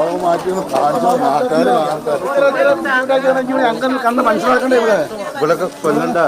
ലോകം മാറ്റി മനസ്സിലാക്കണ്ടേ ഇവിടെ കൊല്ലണ്ട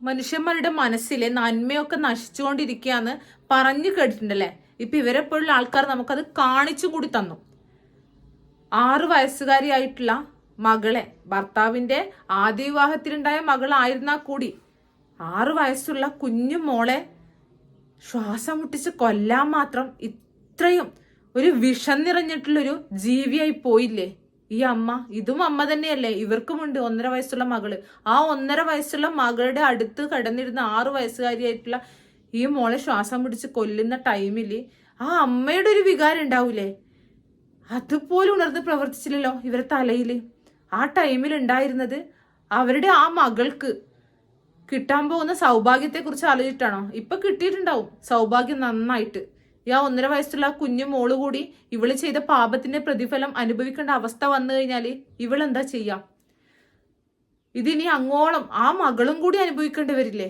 മനുഷ്യന്മാരുടെ മനസ്സിലെ നന്മയൊക്കെ നശിച്ചുകൊണ്ടിരിക്കുകയാണ് പറഞ്ഞു കേട്ടിട്ടുണ്ടല്ലേ? ഇപ്പൊ ഇവരെ പോലുള്ള ആൾക്കാർ നമുക്കത് കാണിച്ചു കൂടി തന്നു. ആറു വയസ്സുകാരിയായിട്ടുള്ള മകളെ ഭർത്താവിന്റെ ആദ്യ വിവാഹത്തിലുണ്ടായ മകളായിരുന്നാൽ കൂടി ആറു വയസ്സുള്ള കുഞ്ഞു മോളെ ശ്വാസം മുട്ടിച്ച് കൊല്ലാൻ മാത്രം ഇത്രയും ഒരു വിഷം നിറഞ്ഞിട്ടുള്ളൊരു ജീവിയായി പോയില്ലേ? ഈ അമ്മ ഇതും അമ്മ തന്നെയല്ലേ? ഇവർക്കുമുണ്ട് ഒന്നര വയസ്സുള്ള മകൾ. ആ ഒന്നര വയസ്സുള്ള മകളുടെ അടുത്ത് കടന്നിരുന്ന ആറു വയസ്സുകാരിയായിട്ടുള്ള ഈ മോളെ ശ്വാസം പിടിച്ച് കൊല്ലുന്ന ടൈമിൽ ആ അമ്മയുടെ ഒരു വികാരം ഉണ്ടാവൂലേ? അതുപോലെ ഉണർന്ന് പ്രവർത്തിച്ചില്ലല്ലോ ഇവരെ തലയിൽ ആ ടൈമിൽ ഉണ്ടായിരുന്നത് അവരുടെ ആ മകൾക്ക് കിട്ടാൻ പോകുന്ന സൗഭാഗ്യത്തെക്കുറിച്ച് ആലോചിച്ചിട്ടാണോ? ഇപ്പൊ കിട്ടിയിട്ടുണ്ടാവും സൗഭാഗ്യം നന്നായിട്ട്. ആ ഒന്നര വയസ്സുള്ള ആ കുഞ്ഞു മോൾ കൂടി ഇവൾ ചെയ്ത പാപത്തിന്റെ പ്രതിഫലം അനുഭവിക്കേണ്ട അവസ്ഥ വന്നു കഴിഞ്ഞാൽ ഇവളെന്താ ചെയ്യാം? ഇതിനി അങ്ങോളം ആ മകളും കൂടി അനുഭവിക്കേണ്ടി വരില്ലേ?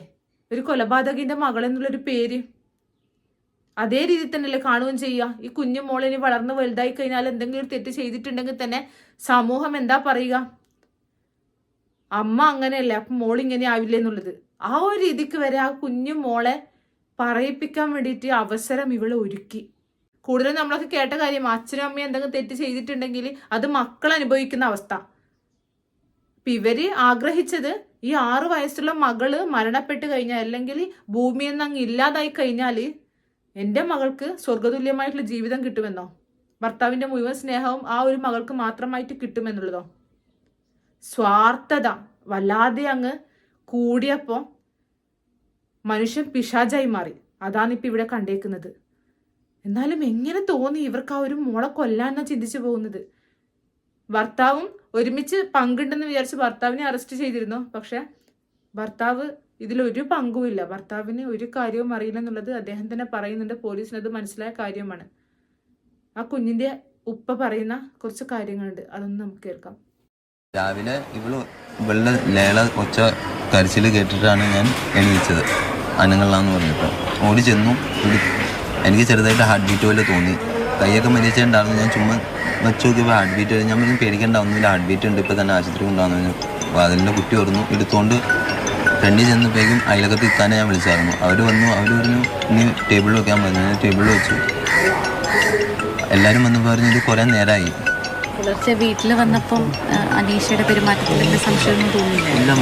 ഒരു കൊലപാതകിന്റെ മകൾ എന്നുള്ളൊരു പേര്. അതേ രീതിയിൽ തന്നെയല്ലേ കാണുകയും ചെയ്യുക. ഈ കുഞ്ഞു മോളിനി വളർന്ന് വലുതായി കഴിഞ്ഞാൽ എന്തെങ്കിലും ഒരു തെറ്റ് ചെയ്തിട്ടുണ്ടെങ്കിൽ തന്നെ സമൂഹം എന്താ പറയുക? അമ്മ അങ്ങനെയല്ലേ അപ്പൊ മോൾ ഇങ്ങനെ ആവില്ല എന്നുള്ളത്. ആ ഒരു രീതിക്ക് വരെ ആ കുഞ്ഞു മോളെ പറയിപ്പിക്കാൻ വേണ്ടിയിട്ട് അവസരം ഇവൾ ഒരുക്കി. കൂടുതലും നമ്മളൊക്കെ കേട്ട കാര്യം അച്ഛനും അമ്മയും എന്തെങ്കിലും തെറ്റ് ചെയ്തിട്ടുണ്ടെങ്കിൽ അത് മക്കൾ അനുഭവിക്കുന്ന അവസ്ഥ. ഇപ്പൊ ഇവർ ആഗ്രഹിച്ചത് ഈ ആറു വയസ്സുള്ള മകൾ മരണപ്പെട്ട് കഴിഞ്ഞാൽ അല്ലെങ്കിൽ ഭൂമിയിൽ നിന്ന് അങ്ങ് ഇല്ലാതായി കഴിഞ്ഞാൽ എന്റെ മകൾക്ക് സ്വർഗതുല്യമായിട്ടുള്ള ജീവിതം കിട്ടുമെന്നോ? ഭർത്താവിന്റെ മുഴുവൻ സ്നേഹവും ആ ഒരു മകൾക്ക് മാത്രമായിട്ട് കിട്ടുമെന്നുള്ളതോ? സ്വാർത്ഥത വല്ലാതെ അങ്ങ് കൂടിയപ്പോൾ മനുഷ്യൻ പിശാചായി മാറി. അതാണ് ഇപ്പൊ ഇവിടെ കണ്ടേക്കുന്നത്. എന്നാലും എങ്ങനെ തോന്നി ഇവർക്ക് ആ ഒരു മോളെ കൊല്ലാന്ന ചിന്തിച്ചു പോകുന്നത്? ഭർത്താവും ഒരുമിച്ച് പങ്കുണ്ടെന്ന് വിചാരിച്ച് ഭർത്താവിനെ അറസ്റ്റ് ചെയ്തിരുന്നു. പക്ഷെ ഭർത്താവ് ഇതിലൊരു പങ്കുമില്ല. ഭർത്താവിന് ഒരു കാര്യവും അറിയില്ല എന്നുള്ളത് അദ്ദേഹം തന്നെ പറയുന്നുണ്ട്. പോലീസിനത് മനസ്സിലായ കാര്യമാണ്. ആ കുഞ്ഞിന്റെ ഉപ്പ പറയുന്ന കുറച്ച് കാര്യങ്ങളുണ്ട്. അതൊന്ന് നമുക്ക് കേൾക്കാം. രാവിലെ ഇവൾ ഇവളുടെ ലേള ഒച്ച കരച്ചിൽ കേട്ടിട്ടാണ് ഞാൻ എണീച്ചത്. അനങ്ങളിലാന്ന് പറഞ്ഞിട്ട്. ഓടി ചെന്നു. എനിക്ക് ചെറുതായിട്ട് ഹാർട്ട് ബീറ്റ് പോലെ തോന്നി. കൈയൊക്കെ മരിച്ചിട്ടുണ്ടായിരുന്നു ഞാൻ ചുമ്മാ വെച്ച് നോക്കിയപ്പോൾ ഹാർട്ട് ബീറ്റ് ഞാൻ പറഞ്ഞു പേടിക്കേണ്ട. ഒന്നുമില്ല. ഹാർട്ട് ബീറ്റ് ഉണ്ട്. ഇപ്പോൾ തന്നെ ആശുപത്രി പറഞ്ഞു വാതിലിന്റെ കുട്ടി ഓർന്നു എടുത്തുകൊണ്ട് ഫ്രണ്ടിൽ ചെന്നപ്പോഴേക്കും അയലക്കത്ത് ഇത്താനെ ഞാൻ വിളിച്ചായിരുന്നു. അവർ വന്നു. അവർ പറഞ്ഞു ഇനി ടേബിളിൽ വെക്കാൻ പറഞ്ഞു. ഞാൻ ടേബിളിൽ വെച്ചു. എല്ലാവരും വന്നപ്പോൾ പറഞ്ഞു ഇത് കുറേ നേരമായി പുലർച്ചെ വീട്ടിൽ വന്നപ്പം അനീഷയുടെ പെരുമാറ്റത്തിൽ എന്ത് സംശയമൊന്നും തോന്നിയില്ല? ഇല്ല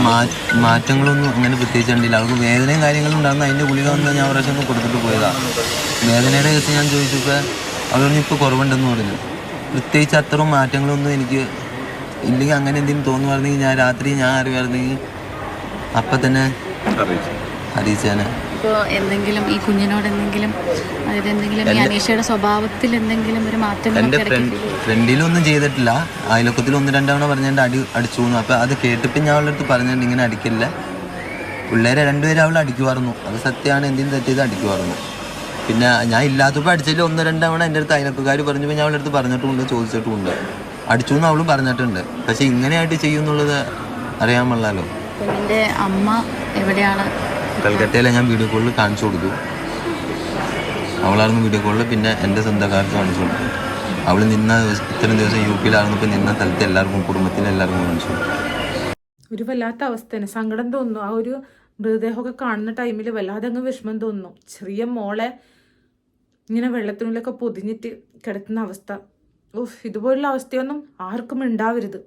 മാറ്റങ്ങളൊന്നും അങ്ങനെ പ്രത്യേകിച്ച് കണ്ടില്ല. അവൾക്ക് വേദനയും കാര്യങ്ങളും ഉണ്ടാകുന്ന അതിന്റെ ഗുളിക വന്ന് ഞാൻ പ്രാവശ്യം കൊടുത്തിട്ട് പോയതാണ് വേദനയുടെ കേസ് ഞാൻ ചോദിച്ചപ്പോൾ പറഞ്ഞു ഇപ്പോൾ കുറവുണ്ടെന്ന് പറഞ്ഞു. പ്രത്യേകിച്ച് അത്രയും മാറ്റങ്ങളൊന്നും എനിക്ക് ഇല്ലെങ്കിൽ അങ്ങനെ എന്തെങ്കിലും തോന്നുമായിരുന്നെങ്കിൽ ഞാൻ രാത്രി ഞാൻ അറിയുമായിരുന്നെങ്കിൽ അപ്പം തന്നെ അറിയിച്ചേനെ. ഇപ്പോൾ എന്തെങ്കിലും ഈ കുഞ്ഞിനോട് എന്തെങ്കിലും അതായത് എന്തെങ്കിലും ഈ അനീഷയുടെ സ്വഭാവത്തിൽ എന്തെങ്കിലും ഒരു മാറ്റം എന്റെ ഫ്രണ്ട് ഫ്രണ്ടിലൊന്നും ചെയ്തിട്ടില്ല. അയലൊക്കത്തിൽ ഒന്ന് രണ്ടവണ പറഞ്ഞിട്ട് അടി അടിച്ചു പോന്നു അപ്പൊ അത് കേട്ടിട്ട് ഞാൻ അവളുടെ അടുത്ത് പറഞ്ഞിട്ടുണ്ട് ഇങ്ങനെ അടിക്കില്ല. പിള്ളേരെ രണ്ടുപേരും അവൾ അടിക്കുമായിരുന്നു അത് സത്യമാണ്. എന്തെങ്കിലും തെറ്റിയത് അടിക്കുമായിരുന്നു പിന്നെ ഞാൻ ഇല്ലാത്തപ്പോൾ അടിച്ചതിൽ ഒന്ന് രണ്ടവണ എന്റെ അടുത്ത് അയലക്കാർ പറഞ്ഞപ്പോൾ ഞാൻ അവളുടെ അടുത്ത് പറഞ്ഞിട്ടുമുണ്ട് ചോദിച്ചിട്ടുമുണ്ട് അടിച്ചു എന്ന് അവളും പറഞ്ഞിട്ടുണ്ട്. പക്ഷെ ഇങ്ങനെയായിട്ട് ചെയ്യുന്നുള്ളത് അറിയാൻ പാടില്ലല്ലോ. അമ്മ എവിടെയാണ്? കൽക്കട്ടയിലെ ഞാൻ വീഡിയോ കോളിൽ കാണിച്ചു കൊടുത്തു. അവളായിരുന്നു വീഡിയോ കോളിൽ പിന്നെ എന്റെ സ്വന്തക്കാർക്ക് കാണിച്ചു കൊടുത്തു. അവൾ നിന്ന ഇത്രയും ദിവസം യു പിയിലായിരുന്നപ്പോൾ നിന്ന സ്ഥലത്ത് എല്ലാവർക്കും കുടുംബത്തിന് എല്ലാവർക്കും കാണിച്ചു കൊടുത്തു. ഒരു വല്ലാത്ത അവസ്ഥയാണ് തന്നെ. സങ്കടം തോന്നുന്നു. ആ ഒരു മൃതദേഹമൊക്കെ കാണുന്ന ടൈമിൽ വല്ലാതെ അങ്ങ് വിഷമം തോന്നുന്നു. ചെറിയ മോളെ ഇങ്ങനെ വെള്ളത്തിനുള്ളിലൊക്കെ പൊതിഞ്ഞിട്ട് കിടക്കുന്ന അവസ്ഥ. ഉഫ് ഇതുപോലുള്ള അവസ്ഥയൊന്നും ആർക്കും ഉണ്ടാവരുത്.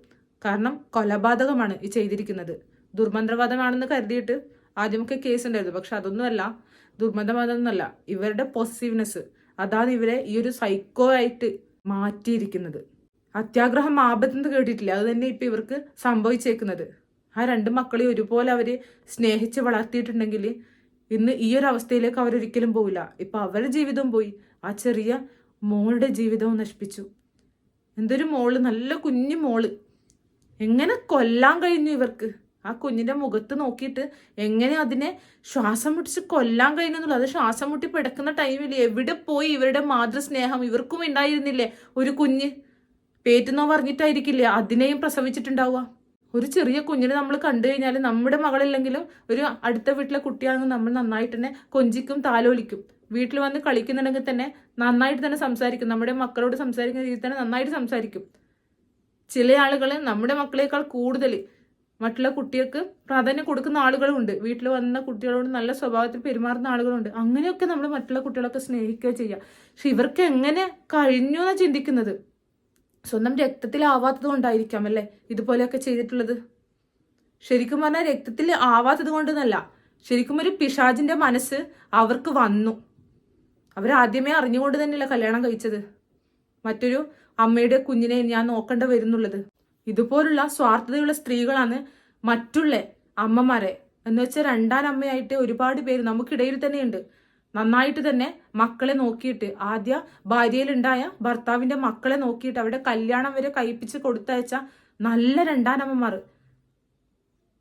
കാരണം കൊലപാതകമാണ് ഈ ചെയ്തിരിക്കുന്നത്. ദുർമന്ത്രവാദമാണെന്ന് കരുതിയിട്ട് ആദ്യമൊക്കെ കേസ് ഉണ്ടായിരുന്നു പക്ഷെ അതൊന്നുമല്ല ദുർമന്ത്രവാദമൊന്നുമല്ല. ഇവരുടെ പോസിറ്റീവ്നെസ് അതാണ് ഇവരെ ഈ ഒരു സൈക്കോ ആയിട്ട് മാറ്റിയിരിക്കുന്നത്. അത്യാഗ്രഹം ആപത്തെന്ന് കേട്ടിട്ടില്ല? അത് തന്നെ ഇപ്പൊ ഇവർക്ക് സംഭവിച്ചേക്കുന്നത്. ആ രണ്ട് മക്കളെ ഒരുപോലെ അവർ സ്നേഹിച്ച് വളർത്തിയിട്ടുണ്ടെങ്കിൽ ഇന്ന് ഈ ഒരു അവസ്ഥയിലേക്ക് അവരൊരിക്കലും പോവില്ല. ഇപ്പൊ അവരുടെ ജീവിതം പോയി. ആ ചെറിയ മോളുടെ ജീവിതവും നശിപ്പിച്ചു. എന്തൊരു മോൾ? നല്ല കുഞ്ഞു മോൾ. എങ്ങനെ കൊല്ലാൻ കഴിഞ്ഞു ഇവർക്ക്? ആ കുഞ്ഞിന്റെ മുഖത്ത് നോക്കിയിട്ട് എങ്ങനെ അതിനെ ശ്വാസം മുട്ടിച്ച് കൊല്ലാൻ കഴിയുന്നുള്ളൂ അത് ശ്വാസം മുട്ടി പിടക്കുന്ന ടൈമിൽ എവിടെ പോയി ഇവരുടെ മാതൃസ്നേഹം? ഇവർക്കും ഉണ്ടായിരുന്നില്ലേ ഒരു കുഞ്ഞ്? പേറ്റുന്നോ പറഞ്ഞിട്ടായിരിക്കില്ലേ അതിനെയും പ്രസവിച്ചിട്ടുണ്ടാവുക? ഒരു ചെറിയ കുഞ്ഞിനെ നമ്മൾ കണ്ടു കഴിഞ്ഞാൽ നമ്മുടെ മകളില്ലെങ്കിലും ഒരു അടുത്ത വീട്ടിലെ കുട്ടിയാണെങ്കിൽ നമ്മൾ നന്നായിട്ട് തന്നെ കൊഞ്ചിക്കും താലോലിക്കും. വീട്ടിൽ വന്ന് കളിക്കുന്നുണ്ടെങ്കിൽ തന്നെ നന്നായിട്ട് തന്നെ സംസാരിക്കും. നമ്മുടെ മക്കളോട് സംസാരിക്കുന്ന രീതിയിൽ തന്നെ നന്നായിട്ട് സംസാരിക്കും. ചില ആളുകൾ നമ്മുടെ മക്കളേക്കാൾ കൂടുതൽ മറ്റുള്ള കുട്ടികൾക്ക് പ്രാധാന്യം കൊടുക്കുന്ന ആളുകളുണ്ട്. വീട്ടിൽ വന്ന കുട്ടികളോട് നല്ല സ്വഭാവത്തിൽ പെരുമാറുന്ന ആളുകളുണ്ട്. അങ്ങനെയൊക്കെ നമ്മൾ മറ്റുള്ള കുട്ടികളൊക്കെ സ്നേഹിക്കുക ചെയ്യുക. പക്ഷെ ഇവർക്ക് എങ്ങനെ കഴിഞ്ഞു എന്നാണ് ചിന്തിക്കുന്നത്? സ്വന്തം രക്തത്തിലാവാത്തത് കൊണ്ടായിരിക്കാം അല്ലേ ഇതുപോലെയൊക്കെ ചെയ്തിട്ടുള്ളത്? ശരിക്കും പറഞ്ഞാൽ രക്തത്തിൽ ആവാത്തത് കൊണ്ടെന്നല്ല. ശരിക്കും ഒരു പിശാജിന്റെ മനസ്സ് അവർക്ക് വന്നു. അവരാദ്യമേ അറിഞ്ഞുകൊണ്ട് തന്നെയല്ല കല്യാണം കഴിച്ചത്. മറ്റൊരു അമ്മയുടെ കുഞ്ഞിനെ ഞാൻ നോക്കേണ്ട വരുന്നുള്ളത്. ഇതുപോലുള്ള സ്വാർത്ഥതയുള്ള സ്ത്രീകളാണ് മറ്റുള്ള അമ്മമാരെ. എന്നുവെച്ചാൽ രണ്ടാം അമ്മയായിട്ട് ഒരുപാട് പേര് നമുക്കിടയിൽ തന്നെയുണ്ട്. നന്നായിട്ട് തന്നെ മക്കളെ നോക്കിയിട്ട് ആദ്യ ഭാര്യയിലുണ്ടായ ഭർത്താവിന്റെ മക്കളെ നോക്കിയിട്ട് അവിടെ കല്യാണം വരെ കഴിപ്പിച്ച് കൊടുത്തയച്ച നല്ല രണ്ടാനമ്മമാർ.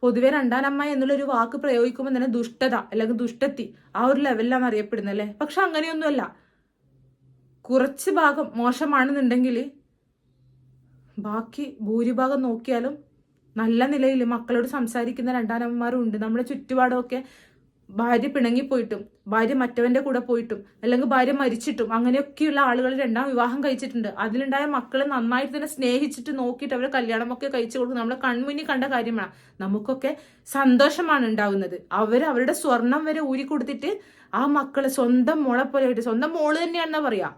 പൊതുവെ രണ്ടാനമ്മ എന്നുള്ളൊരു വാക്ക് പ്രയോഗിക്കുമ്പോൾ തന്നെ ദുഷ്ടത അല്ലെങ്കിൽ ദുഷ്ടത്തി ആ ഒരു ലെവലിലാണ് അറിയപ്പെടുന്നത് അല്ലേ? പക്ഷെ അങ്ങനെയൊന്നുമല്ല. കുറച്ച് ഭാഗം മോശമാണെന്നുണ്ടെങ്കിൽ ബാക്കി ഭൂരിഭാഗം നോക്കിയാലും നല്ല നിലയിൽ മക്കളോട് സംസാരിക്കുന്ന രണ്ടാനമ്മമാരും ഉണ്ട്. നമ്മുടെ ചുറ്റുപാടൊക്കെ ഭാര്യ പിണങ്ങിപ്പോയിട്ടും ഭാര്യ മറ്റവന്റെ കൂടെ പോയിട്ടും അല്ലെങ്കിൽ ഭാര്യ മരിച്ചിട്ടും അങ്ങനെയൊക്കെയുള്ള ആളുകൾ രണ്ടാം വിവാഹം കഴിച്ചിട്ടുണ്ട്. അതിലുണ്ടായ മക്കളെ നന്നായിട്ട് തന്നെ സ്നേഹിച്ചിട്ട് നോക്കിയിട്ട് അവരെ കല്യാണമൊക്കെ കഴിച്ചു കൊടുക്കും നമ്മളെ കൺമുന്നിൽ കണ്ട കാര്യമാണ്. നമുക്കൊക്കെ സന്തോഷമാണ് ഉണ്ടാവുന്നത് അവർ അവരുടെ സ്വർണം വരെ ഊരി കൊടുത്തിട്ട് ആ മക്കളെ സ്വന്തം മോളെ പോലെ ആയിട്ട് സ്വന്തം മോൾ തന്നെയാണെന്നാ പറയാ.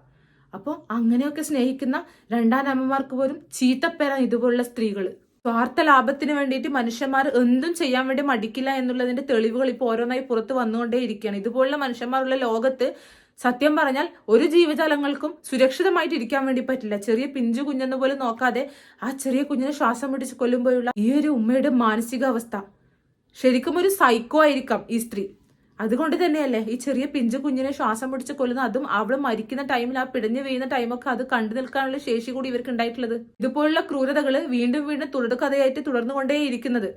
അപ്പോൾ അങ്ങനെയൊക്കെ സ്നേഹിക്കുന്ന രണ്ടാം അമ്മമാർക്ക് പോലും ചീത്തപ്പേരാണ് ഇതുപോലുള്ള സ്ത്രീകൾ സ്വാർത്ഥ ലാഭത്തിന് വേണ്ടിയിട്ട് മനുഷ്യന്മാർ എന്തും ചെയ്യാൻ വേണ്ടി മടിക്കില്ല എന്നുള്ളതിന്റെ തെളിവുകൾ ഇപ്പോൾ ഓരോന്നായി പുറത്ത് വന്നുകൊണ്ടേ ഇരിക്കുകയാണ്. ഇതുപോലുള്ള മനുഷ്യന്മാരുള്ള ലോകത്ത് സത്യം പറഞ്ഞാൽ ഒരു ജീവജാലങ്ങൾക്കും സുരക്ഷിതമായിട്ട് ഇരിക്കാൻ വേണ്ടി പറ്റില്ല. ചെറിയ പിഞ്ചു കുഞ്ഞെന്ന് പോലും നോക്കാതെ ആ ചെറിയ കുഞ്ഞിനെ ശ്വാസം പിടിച്ച് കൊല്ലുമ്പോഴുള്ള ഈ ഒരു ഉമ്മയുടെ മാനസികാവസ്ഥ ശരിക്കും ഒരു സൈക്കോ ആയിരിക്കാം ഈ സ്ത്രീ. അതുകൊണ്ട് തന്നെയല്ലേ ഈ ചെറിയ പിഞ്ചു കുഞ്ഞിനെ ശ്വാസം പിടിച്ച് കൊല്ലുന്ന അതും അവൾ മരിക്കുന്ന ടൈമിൽ ആ പിടഞ്ഞു വീഴുന്ന ടൈമൊക്കെ അത് കണ്ടു നിൽക്കാനുള്ള ശേഷി കൂടി ഇവർക്ക് ഉണ്ടായിട്ടുള്ളത്. ഇതുപോലുള്ള ക്രൂരതകൾ വീണ്ടും വീണ്ടും തുടർക്കഥയായിട്ട് തുടർന്നുകൊണ്ടേയിരിക്കുന്നത്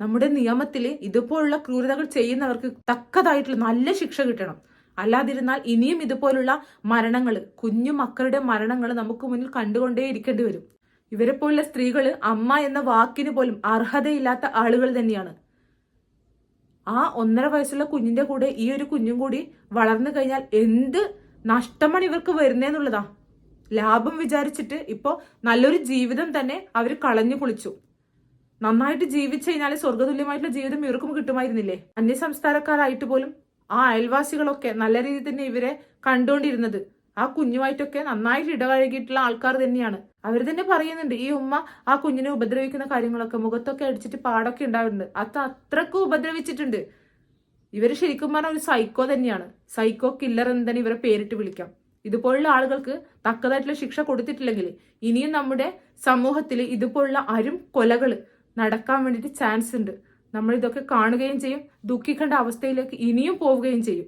നമ്മുടെ നിയമത്തിൽ ഇതുപോലുള്ള ക്രൂരതകൾ ചെയ്യുന്നവർക്ക് തക്കതായിട്ടുള്ള നല്ല ശിക്ഷ കിട്ടണം. അല്ലാതിരുന്നാൽ ഇനിയും ഇതുപോലുള്ള മരണങ്ങൾ കുഞ്ഞു മക്കളുടെ മരണങ്ങൾ നമുക്ക് മുന്നിൽ കണ്ടുകൊണ്ടേ ഇരിക്കേണ്ടി വരും. ഇവരെ പോലുള്ള സ്ത്രീകൾ അമ്മ എന്ന വാക്കിന് പോലും അർഹതയില്ലാത്ത ആളുകൾ തന്നെയാണ്. ആ ഒന്നര വയസ്സുള്ള കുഞ്ഞിന്റെ കൂടെ ഈ ഒരു കുഞ്ഞും കൂടി വളർന്നു കഴിഞ്ഞാൽ എന്ത് നഷ്ടമാണ് ഇവർക്ക് വരുന്നേന്നുള്ളതാ ലാഭം വിചാരിച്ചിട്ട് ഇപ്പോ നല്ലൊരു ജീവിതം തന്നെ അവർ കളഞ്ഞു കുളിച്ചു. നന്നായിട്ട് ജീവിച്ചു കഴിഞ്ഞാൽ സ്വർഗതുല്യമായിട്ടുള്ള ജീവിതം ഇവർക്കും കിട്ടുമായിരുന്നില്ലേ? അന്യസംസ്ഥാനക്കാരായിട്ട് പോലും ആ അയൽവാസികളൊക്കെ നല്ല രീതിയിൽ തന്നെ ഇവരെ കണ്ടുകൊണ്ടിരുന്നത്. ആ കുഞ്ഞുമായിട്ടൊക്കെ നന്നായിട്ട് ഇടപഴകിയിട്ടുള്ള ആൾക്കാർ തന്നെയാണ്. അവർ തന്നെ പറയുന്നുണ്ട് ഈ ഉമ്മ ആ കുഞ്ഞിനെ ഉപദ്രവിക്കുന്ന കാര്യങ്ങളൊക്കെ മുഖത്തൊക്കെ അടിച്ചിട്ട് പാടൊക്കെ ഉണ്ടാവുന്നുണ്ട് അത് അത്രക്കും ഉപദ്രവിച്ചിട്ടുണ്ട്. ഇവർ ശരിക്കും പറഞ്ഞ ഒരു സൈക്കോ തന്നെയാണ്. സൈക്കോ കില്ലർ എന്ന് തന്നെ ഇവരെ പേരിട്ട് വിളിക്കാം. ഇതുപോലുള്ള ആളുകൾക്ക് തക്കതായിട്ടുള്ള ശിക്ഷ കൊടുത്തിട്ടില്ലെങ്കിൽ ഇനിയും നമ്മുടെ സമൂഹത്തിൽ ഇതുപോലുള്ള അരും കൊലകൾ നടക്കാൻ വേണ്ടിയിട്ട് ചാൻസ് ഉണ്ട്. നമ്മൾ ഇതൊക്കെ കാണുകയും ചെയ്യും ദുഃഖിക്കേണ്ട അവസ്ഥയിലേക്ക് ഇനിയും പോവുകയും ചെയ്യും.